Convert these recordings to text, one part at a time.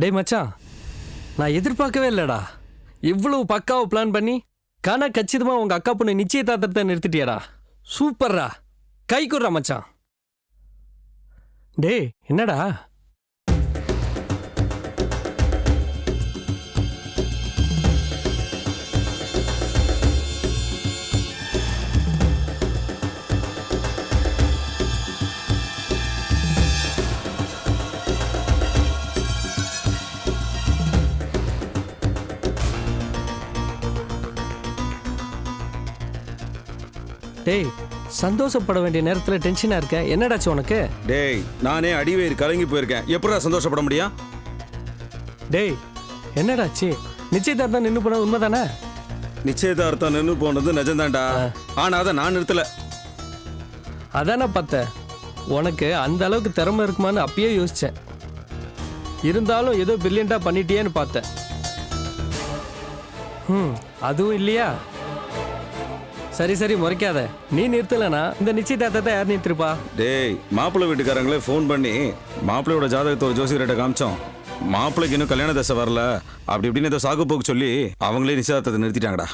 டேய் மச்சான் நான் எதிர்பார்க்கவே இல்லைடா. இவ்வளவு பக்காவை பிளான் பண்ணி காணா கச்சிதமாக உங்கள் அக்கா பொண்ணு நிச்சயதார்த்தத்தை நிறுத்திட்டியாடா. சூப்பர்ரா. கை குடுறா மச்சான். டேய் என்னடா? டேய் சந்தோஷப்பட வேண்டிய நேரத்தில் டென்ஷனா இருக்க? என்னடாச்சு உனக்கு? டேய் நானே அடிவேர் கலங்கி போயிருக்கேன். எப்படா சந்தோஷப்பட முடியும்? டேய் என்னடாச்சு? நிச்சயதார்த்தம் நின்று போனது உண்மைதானே? நிச்சயதார்த்தம் நின்று போனது நிஜம்தான்டா. ஆனா அதை நான் நிறுத்தல. அதானே பார்த்தேன். உனக்கு அந்த அளவுக்கு திறமை இருக்குமான்னு அப்பயே யோசிச்சேன். இருந்தாலும் ஏதோ பிரில்லியண்டா பண்ணிட்டியேன்னு பார்த்தேன். ம் அதுவும் இல்லையா? சரி சரி முறைக்காத. நீ நிறுத்தலைனா இந்த நிச்சயதார்த்தத்தை யார் நிறுத்திருப்பா? டேய் மாப்பிள்ளை வீட்டுக்காரங்களே ஃபோன் பண்ணி மாப்பிள்ளையோட ஜாதகத்தை ஒரு ஜோசியர்கிட்ட காமிச்சோம். மாப்பிள்ளைக்கு இன்னும் கல்யாண தசை வரல. அப்படி இப்படின்னு ஏதோ சாக்கு போக்கு சொல்லி அவங்களே நிச்சயதார்த்தத்தை நிறுத்திட்டாங்கடா.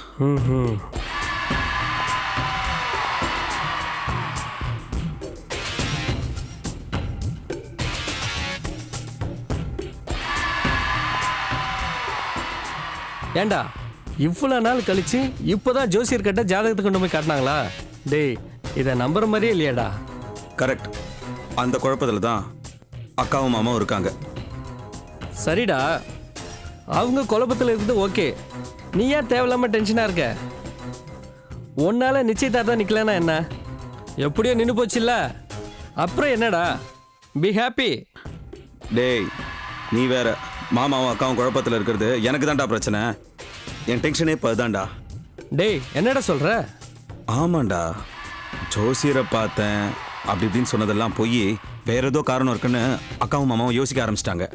ஏண்டா? இவ்வளோ நாள் கழிச்சு இப்போதான் ஜோசியர் கிட்ட ஜாதகத்தை கொண்டு போய் காட்டினாங்களா? டேய் இதை நம்புற மாதிரியே இல்லையாடா. கரெக்ட். அந்த குழப்பத்துல தான் அக்காவும் மாமாவும் இருக்காங்க. சரிடா. அவங்க குழப்பத்தில் இருக்குது ஓகே. நீ ஏன் தேவையில்லாம டென்ஷனாக இருக்க? உன்னால நிச்சயதார்த்தம் நிற்கலன்னா என்ன? எப்படியோ நின்று போச்சுல்ல? அப்புறம் என்னடா? பி ஹாப்பி டேய் நீ வேற. மாமாவும் அக்காவும் குழப்பத்தில் இருக்கிறது எனக்கு தான்டா பிரச்சனை. என் டென்ஷனே இப்போ அதுதான்டா டேய் என்னடா சொல்ற? ஆமாண்டா. ஜோசியரை பார்த்தேன் அப்படி இப்படின்னு சொன்னதெல்லாம் போய் வேற ஏதோ காரணம் இருக்குன்னு அக்காவும் மாமாவும் யோசிக்க ஆரம்பிச்சிட்டாங்க.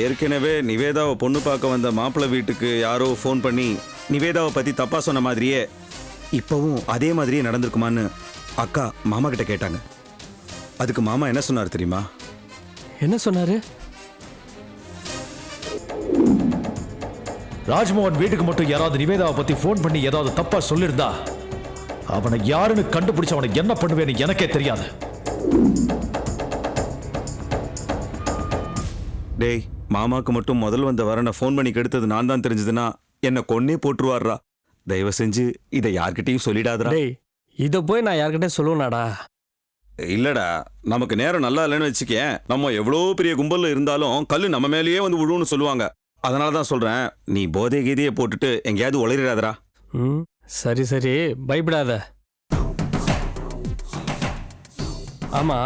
ஏற்கனவே நிவேதாவை பொண்ணு பார்க்க வந்த மாப்பிள்ளை வீட்டுக்கு யாரோ ஃபோன் பண்ணி நிவேதாவை பற்றி தப்பாக சொன்ன மாதிரியே இப்போவும் அதே மாதிரியே நடந்திருக்குமான்னு அக்கா மாமா கிட்ட கேட்டாங்க. அதுக்கு மாமா என்ன சொன்னார் தெரியுமா? என்ன சொன்னாரு? ராஜ்மோகன் வீட்டுக்கு மட்டும் யாராவது நிவேதாவை பத்தி ஃபோன் பண்ணி ஏதாவது தப்பா சொல்லியிருந்தா அவனை யாருன்னு கண்டுபிடிச்சு அவனை என்ன பண்ணுவேன்னு எனக்கே தெரியாது. டேய் மாமாக்கு மட்டும் முதல் வந்த வரனை ஃபோன் பண்ணி கெடுத்தது நான் தான் தெரிஞ்சதுன்னா என்னை கொன்னே போட்டுருவார்ரா தயவு செஞ்சு இதை யார்கிட்டயும் சொல்லிடாதடா. டேய் இதை போய் நான் யார்கிட்ட சொல்லுவேனாடா இல்லடா நமக்கு நேரம் நல்லா இல்லைன்னு வச்சுக்கேன். நம்ம எவ்வளோ பெரிய கும்பல்ல இருந்தாலும் கல்லு நம்ம மேலேயே வந்து விழுவுன்னு சொல்லுவாங்க. அதனால தான் சொல்றேன் நீ போதை கீதையை போட்டுட்டு எங்கேயாவது உளறிடாதடா ம் சரி சரி பயப்படாத. ஆமா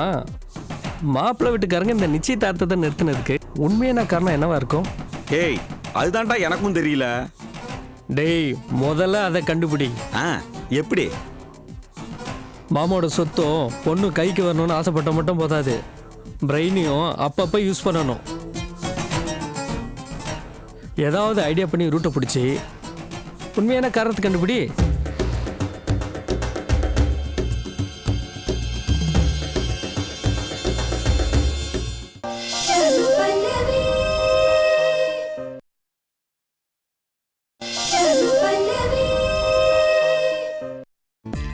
மாப்பிள்ளை வீட்டுக்காரங்க இந்த நிச்சயதார்த்தத்தை நிறுத்தினதுக்கு உண்மையான காரணம் என்னவா இருக்கும்? ஹேய் அதுதான்டா எனக்கும் தெரியல. டேய் முதல்ல அதை கண்டுபிடி. ஆ எப்படி? மாமாவோட சொத்தும் பொண்ணு கைக்கு வரணும்னு ஆசைப்பட்ட மட்டும் போதாது. பிரெயினையும் அப்பப்போ யூஸ் பண்ணணும். ஏதாவது ஐடியா பண்ணி ரூட்டை பிடிச்சி உண்மையான காரணத்தை கண்டுபிடி.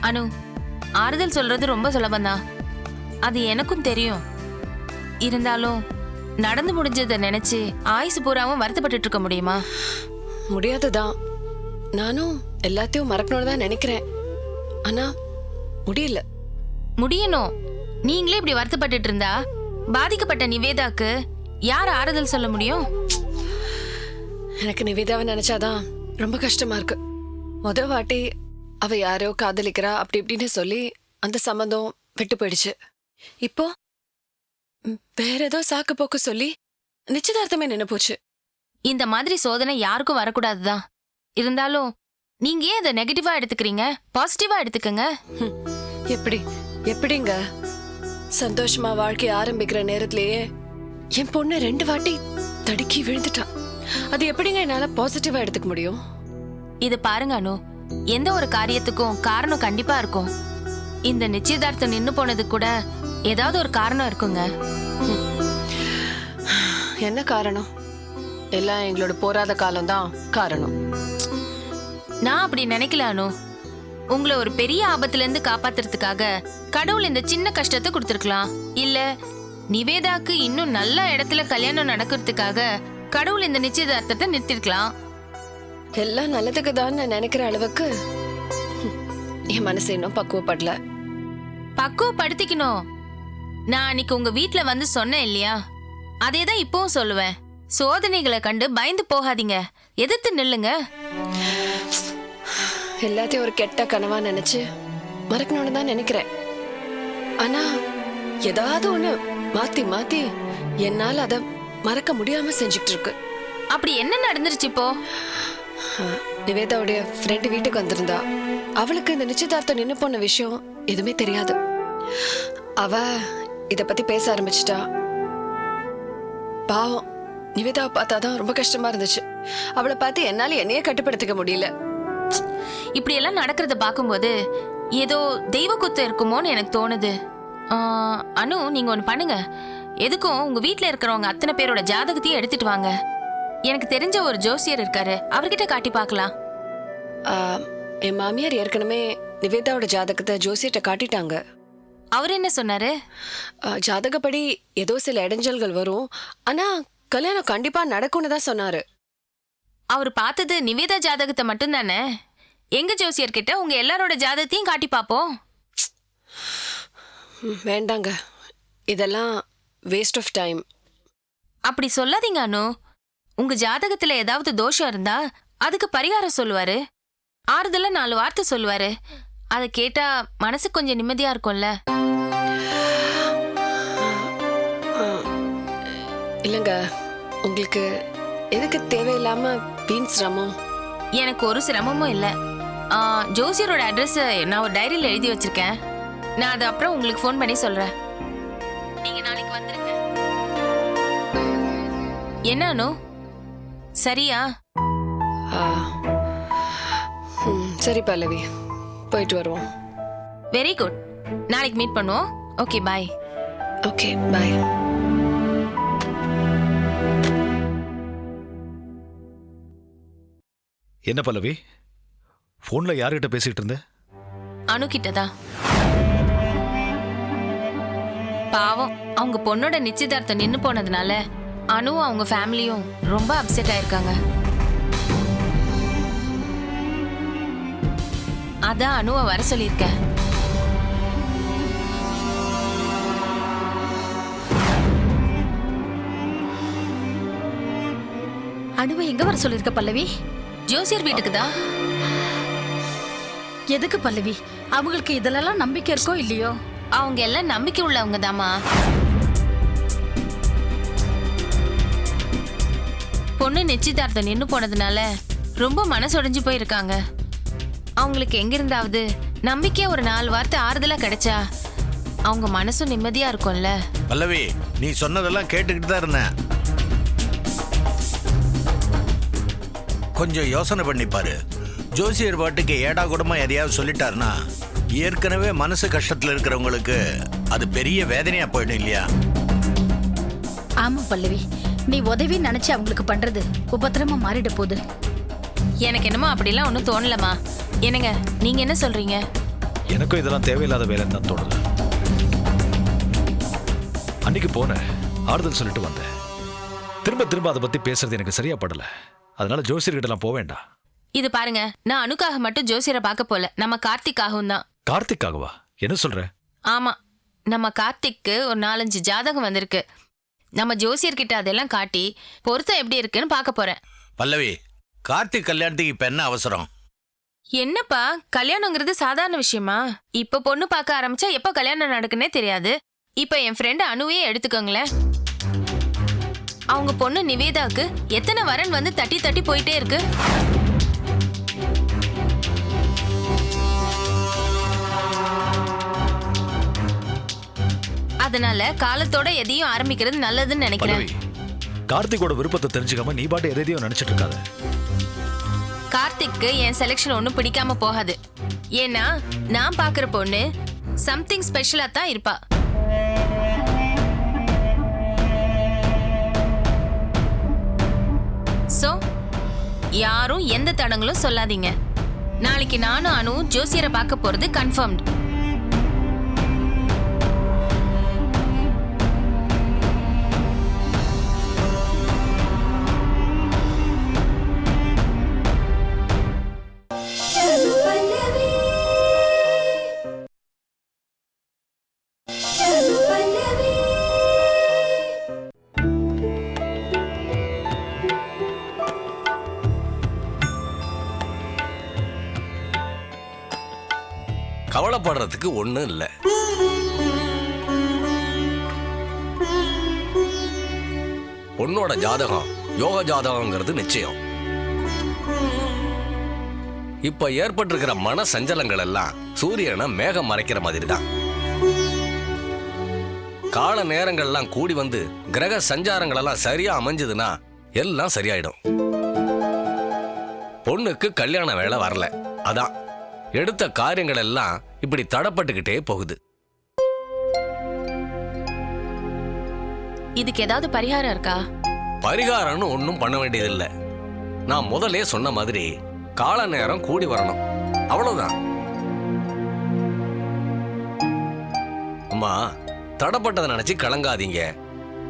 அனு ஆறுதல் சொல்றது ரொம்ப சுலபம்தான். அது எனக்கும் தெரியும். இருந்தாலும் நடந்து முடிஞ்சதை நினைச்சு ஆயுசு பூராவும் வருத்தப்பட்டுட்டு இருக்க முடியுமா? முடியாதுதான் நானும் எல்லாத்தையும் மறக்கணும்னு தான் நினைக்கிறேன். ஆனா முடியல. முடியணும். நீங்களே இப்படி வருத்தப்பட்டுட்டு இருந்தா? பாதிக்கப்பட்ட நிவேதாக்கு யார் ஆறுதல் சொல்ல முடியும்? எனக்கு நிவேதாவை நினைச்சாதான் ரொம்ப கஷ்டமா இருக்கு. முத வாட்டி அவ யாரோ காதலிக்கிறா அப்படி இப்படின்னு சொல்லி அந்த சம்மந்தம் விட்டு போயிடுச்சு. இப்போ வேற ஏதோ சாக்கு போக்கு சொல்லி நிச்சயதார்த்தமே நின்னு போச்சு. இந்த மாதிரி சோதனை யாருக்கும் வரக்கூடாதுதான் இருந்தாலும் நீங்க ஏன் அதை நெகட்டிவா எடுத்துக்கிறீங்க? பாசிட்டிவா எடுத்துக்கங்க. எப்படி எப்படிங்க? சந்தோஷமா வாழ்க்கை ஆரம்பிக்கிற நேரத்திலேயே என் பொண்ணு ரெண்டு வாட்டி தடுக்கி விழுந்துட்டான் அது எப்படிங்க என்னால பாசிட்டிவா எடுத்துக்க முடியும்? இது பாருங்க அனு. எந்த ஒரு காரியத்துக்கும் காரணம் கண்டிப்பா இருக்கும். இந்த நிச்சயதார்த்தம் நின்னு போனது கூட ஏதாவது ஒரு காரணம் இருக்குங்க. என்ன காரணம்? எல்லாம் எங்களோட போராத காலம்தான் காரணம். நான் அப்படி நினைக்கல அனு. உங்களை ஒரு பெரிய ஆபத்துல இருந்து காப்பாத்துறதுக்காக கடவுள் இந்த சின்ன கஷ்டத்தை கொடுத்துருக்கலாம். இல்ல நிவேதாக்கு இன்னும் நல்ல இடத்துல கல்யாணம் நடக்கிறதுக்காக கடவுள் இந்த நிச்சயதார்த்தத்தை நிறுத்திருக்கலாம். எல்லாம் நல்லதுக்கு தான் நான் நினைக்கிற அளவுக்கு என் மனசு இன்னும் பக்குவப்படல. பக்குவப்படுத்திக்கணும். நான் அன்னைக்கு உங்க வீட்ல வந்து சொன்னேன் இல்லையா? அதே தான் இப்பவும் சொல்லுவேன். சோதனைகளை கண்டு பயந்து போகாதீங்க. எதிர்த்து நில்லுங்க. எல்லாத்தையும் ஒரு கெட்ட கனவா நினைச்சு மறக்கணும்னு தான் நினைக்கிறேன். ஆனா ஏதாவது ஒண்ணு மாத்தி மாத்தி என்னால அத மறக்க முடியாம செஞ்சுட்டு இருக்கு. அப்படி என்ன நடந்துருச்சு இப்போ? நிவேதாவுடைய ஃப்ரெண்டு வீட்டுக்கு வந்திருந்தா. அவளுக்கு இந்த நிச்சயதார்த்தம் நின்னு போன விஷயம் எதுவுமே தெரியாது. அவ இத பத்தி பேச ஆரம்பிச்சிட்டா. பாவம் நிவேதாவை பார்த்தாதான் ரொம்ப கஷ்டமா இருந்துச்சு. அவளை பார்த்து என்னால என்னையே கட்டுப்படுத்திக்க முடியல. இப்படி எல்லாம் நடக்கிறத பார்க்கும்போது ஏதோ தெய்வ குத்தம் இருக்குமோன்னு எனக்கு தோணுது. அனு நீங்க ஒன்று பண்ணுங்க. எதுக்கும் உங்க வீட்ல இருக்கிறவங்க அத்தனை பேரோட ஜாதகத்தையும் எடுத்துட்டு வாங்க. எனக்கு தெரிஞ்ச ஒரு ஜோசியர் இருக்காரு. அவர்கிட்ட காட்டி பார்க்கலாம். என் மாமியார் ஏற்கனவே நிவேதாவோட ஜாதகத்தை ஜோசியர்ட்ட காட்டிட்டாங்க. அவர் என்ன சொன்னாரு? ஜாதகப்படி ஏதோ சில இடைஞ்சல்கள் வரும். ஆனா கல்யாணம் கண்டிப்பா நடக்கும்னு தான் சொன்னாரு. அவர் பார்த்தது நிவேதா ஜாதகத்தை மட்டும்தானே? எங்க ஜோசியர் கிட்ட உங்க எல்லாரோட ஜாதகத்தையும் காட்டி பார்ப்போம். வேண்டாங்க. இதெல்லாம் வேஸ்ட் ஆஃப் டைம் அப்படி சொல்லாதீங்க அனு. உங்க ஜாதகத்துல ஏதாவது தோஷம் இருந்தா அதுக்கு பரிகாரம் சொல்லுவாரு. ஆறுதலா நாலு வார்த்தை சொல்லுவாரு. அதை கேட்டா மனசு கொஞ்சம் நிம்மதியா இருக்கும்ல? இல்லைங்க உங்களுக்கு எதுக்கு தேவையில்லாம வீண் சிரமம் எனக்கு ஒரு சிரமமும் இல்ல. ஜோசியரோட அட்ரஸ் நான் ஒரு டைரியில எழுதி வச்சிருக்கேன். நான் அதை அப்புறம் உங்களுக்கு ஃபோன் பண்ணி சொல்றேன். நீங்க நாளைக்கு வந்துருங்க. என்ன அனு? சரியா? சரி பல்லவி. போயிட்டு வருவோம். வெரி குட் நாளைக்கு மீட் பண்ணுவோம். ஓகே பாய் ஓகே பாய் என்ன பல்லவி? ஃபோன்ல யார்கிட்ட பேசிட்டு இருந்த? அனு கிட்டதான் பாவம் அவங்க பொண்ணோட நிச்சயதார்த்தம் நின்னு போனதுனால அனுவும் அவங்க ஃபேமிலியும் ரொம்ப அப்செட் ஆயிருக்காங்க. அதான் அனுவை வர சொல்லியிருக்கேன். அனுவை எங்க வர சொல்லிருக்க பல்லவி? ஜோசியர் வீட்டுக்கு தான் எதுக்கு பல்லவி? அவங்களுக்கு இதுலலாம் நம்பிக்கை இருக்கோ இல்லையோ? அவங்க எல்லாம் நம்பிக்கை உள்ளவங்க தாமா பொண்ணு நிச்சயதார்த்தம் நின்னு போனதுனால ரொம்ப மனசொடைஞ்சு போயிருக்காங்க. அவங்களுக்கு எங்க இருந்தாவது நம்பிக்கையா ஒரு நாலு வார்த்தை ஆறுதலா கிடைச்சா அவங்க மனசும் நிம்மதியா இருக்கும்ல? பல்லவி நீ சொன்னதெல்லாம் கேட்டுக்கிட்டு தான் இருந்தேன். கொஞ்சம் யோசனை பண்ணி பாரு. ஜோசியர் பாட்டுக்கு ஏடா கூடமா எதையாவது சொல்லிட்டாருன்னா ஏற்கனவே மனசு கஷ்டத்துல இருக்கிறவங்களுக்கு அது பெரிய வேதனையா போயிடும் இல்லையா? ஆமா பல்லவி நீ உதவி நினைச்சு அவங்களுக்கு பண்றது உபத்திரமா மாறிட போகுது. எனக்கு என்னமோ அப்படிலாம் ஒன்றும் தோணலமா என்னங்க நீங்க என்ன சொல்றீங்க? எனக்கும் இதெல்லாம் தேவையில்லாத வேலைன்னு தான் தோணுது. அன்னைக்கு போனேன் ஆறுதல் சொல்லிட்டு வந்தேன். திரும்ப திரும்ப அதை பத்தி பேசுறது எனக்கு சரியா படல. அதனால ஜோசியர்கிட்டலாம் போக வேண்டாம். இது பாருங்க நான் அனுக்காக மட்டும் ஜோசியரை பார்க்க போல நம்ம கார்த்திக்காகவும் தான். கார்த்திக்காகவா? என்ன சொல்ற? ஆமா நம்ம கார்த்திக்கு ஒரு நாலஞ்சு ஜாதகம் வந்திருக்கு. நம்ம ஜோசியர் கிட்ட அதெல்லாம் காட்டி பொருத்தம் எப்படி இருக்குன்னு பார்க்க போறேன். பல்லவி கார்த்திக் கல்யாணத்துக்கு இப்ப என்ன அவசரம்? என்னப்பா கல்யாணங்கிறது சாதாரண விஷயமா? இப்ப பொண்ணு பார்க்க ஆரம்பிச்சா எப்ப கல்யாணம் நடக்குன்னே தெரியாது. இப்ப என் ஃப்ரெண்ட் அனுவே எடுத்துக்கோங்களேன். அவங்க பொண்ணு நிவேதாக்கு எத்தனை வரன் வந்து தட்டி தட்டி போயிட்டே இருக்கு? அதனால காலத்தோட எதையும் ஆரம்பிக்கிறது நல்லதுன்னு நினைக்கிறேன். கார்த்திகோட விருப்பத்தை தெரிஞ்சுக்காம நீ பாட்டு எதையும் நினைச்சிட்டு இருக்காத. கார்த்திக்கு என் செலெக்ஷன் ஒன்றும் பிடிக்காம போகாது. ஏன்னா நான் பார்க்குற பொண்ணு சம்திங் ஸ்பெஷலாக தான் இருப்பா. ஸோ யாரும் எந்த தடங்களும் சொல்லாதீங்க. நாளைக்கு நானும் அனுவும் ஜோசியரை பார்க்க போகிறது கன்ஃபர்ம்டு கவலைப்படுறதுக்கு ஒன்றும் இல்லை. பொண்ணோட ஜாதகம் யோக ஜாதகங்கிறது நிச்சயம். இப்ப ஏற்பட்டிருக்கிற மன சஞ்சலங்கள் எல்லாம் சூரியனை மேகம் மறைக்கிற மாதிரி தான் கால நேரங்கள்லாம் கூடி வந்து கிரக சஞ்சாரங்கள் எல்லாம் சரியா அமைஞ்சதுன்னா எல்லாம் சரியாயிடும். பொண்ணுக்கு கல்யாண வேலை வரல. அதான். எடுத்த காரியங்கள் எல்லாம் இப்படி தடப்பட்டுக்கிட்டே போகுது. இதுக்கு ஏதாவது பரிகாரம் இருக்கா? பரிகாரம்னு ஒன்றும் பண்ண வேண்டியதில்லை. நான் முதல்லே சொன்ன மாதிரி கால நேரம் கூடி வரணும். அவ்வளவுதான். அம்மா தடப்பட்டதை நினைச்சு கலங்காதீங்க.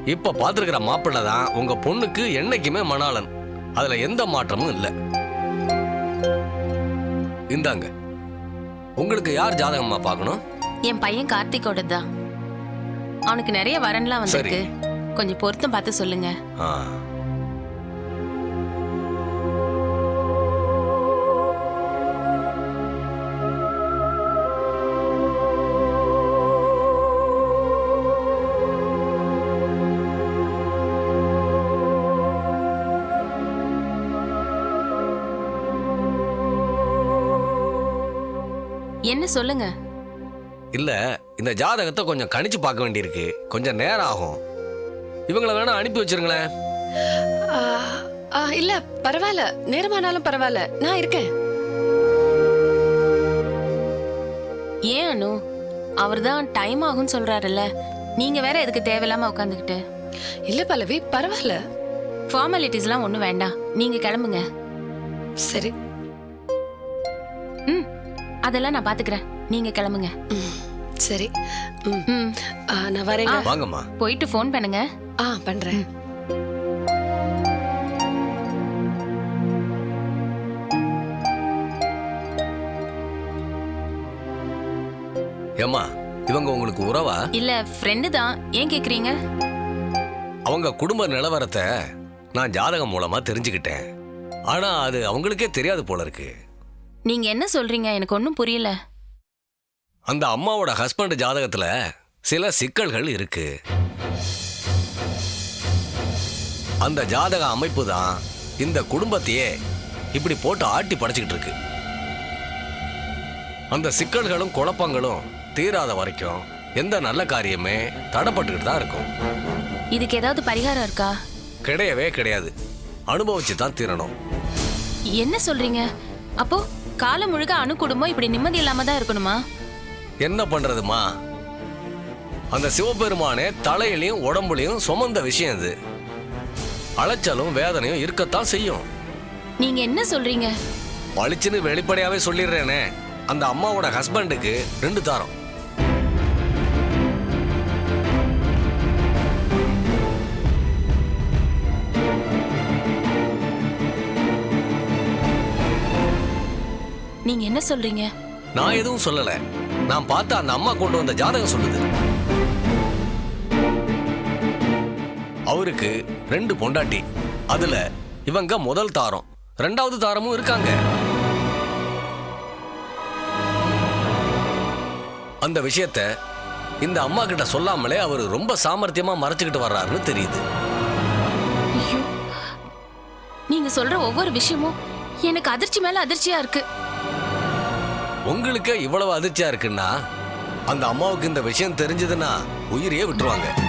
இப்ப பார்த்திருக்கிற மாப்பிள்ளை தான் உங்க பொண்ணுக்கு என்னைக்குமே மணாளன். அதுல எந்த மாற்றமும் இல்லை. இந்தாங்க. உங்களுக்கு யார் ஜாதகம்மா பார்க்கணும்? என் பையன் கார்த்திகோட தான். அவனுக்கு நிறைய வரன்லாம் வந்திருக்கு. கொஞ்சம் பொருத்தம் பார்த்து சொல்லுங்க. ஆ. என்ன சொல்லுங்க? இல்ல இந்த ஜாதகத்தை கொஞ்சம் கணிச்சு பார்க்க வேண்டியிருக்கு. கொஞ்சம் நேரம் ஆகும். இவங்கள வேணா அனுப்பி வச்சிருங்களேன். இல்ல பரவாயில்ல. நேரமானாலும் பரவாயில்ல. நான் இருக்கேன். ஏன் அனு? அவர் தான் டைம் ஆகும்னு சொல்றாருல்ல. நீங்க வேற எதுக்கு தேவையில்லாம உட்காந்துக்கிட்டு இல்ல பல்லவி பரவாயில்ல. ஃபார்மாலிட்டிஸ்லாம் ஒன்றும் வேண்டாம். நீங்க கிளம்புங்க. சரி. ம். அதெல்லாம் நான் பாத்துக்கிறேன். நீங்க கிளம்புங்க. சரி. ம், ம். ஆ, நான் வரேங்க. வாங்கம்மா. போயிட்டு ஃபோன் பண்ணுங்க. ஆ பண்றேன். ஏம்மா இவங்க உங்களுக்கு உறவா? இல்ல ஃப்ரெண்டு தான். ஏன் கேக்குறீங்க? அவங்க குடும்ப நிலவரத்தை நான் ஜாதகம் மூலமா தெரிஞ்சுக்கிட்டேன். ஆனா அது அவங்களுக்கே தெரியாது போல இருக்கு. நீங்க என்ன சொல்றீங்க? எனக்கு ஒன்றும் புரியல. அந்த அம்மாவோட ஹஸ்பண்ட் ஜாதகத்துல சில சிக்கல்கள் இருக்கு. அந்த ஜாதக அமைப்பு தான் இந்த குடும்பத்தையே இப்படி போட்டு ஆட்டி படைச்சுக்கிட்டு இருக்கு. அந்த சிக்கல்களும் குழப்பங்களும் தீராத வரைக்கும் எந்த நல்ல காரியமே தடப்பட்டுக்கிட்டு தான் இருக்கும். இதுக்கு ஏதாவது பரிகாரம் இருக்கா? கிடையவே கிடையாது. அனுபவிச்சு தான் தீரணும். என்ன சொல்றீங்க? அப்போ காலம் முழுக்க அணு குடும்பம் இப்படி நிம்மதி இல்லாம தான் இருக்கணுமா? என்ன பண்றதுமா? அந்த சிவபெருமானே தலையிலையும் உடம்புலையும் சுமந்த விஷயம் இது. அலைச்சலும் வேதனையும் இருக்கத்தான் செய்யும். நீங்க என்ன சொல்றீங்க? பளிச்சுன்னு வெளிப்படையாவே சொல்லிடுறேனே. அந்த அம்மாவோட ஹஸ்பண்டுக்கு ரெண்டு தாரம். நீங்க என்ன சொல்றீங்க? நான் எதுவும் சொல்லல. நான் பார்த்த அந்த அம்மா கொண்டு வந்த ஜாதகம் சொல்லுது. அவருக்கு ரெண்டு பொண்டாட்டி. அதுல இவங்க முதல் தாரம். ரெண்டாவது தாரமும் இருக்காங்க. அந்த விஷயத்த இந்த அம்மா கிட்ட சொல்லாமலே அவர் ரொம்ப சாமர்த்தியமா மறைச்சுக்கிட்டு வர்றாருன்னு தெரியுது. நீங்க சொல்ற ஒவ்வொரு விஷயமும் எனக்கு அதிர்ச்சி மேல அதிர்ச்சியா இருக்கு. உங்களுக்கு இவ்வளவு அதிர்ச்சியா இருக்குன்னா அந்த அம்மாவுக்கு இந்த விஷயம் தெரிஞ்சதுன்னா உயிரையே விட்டுருவாங்க.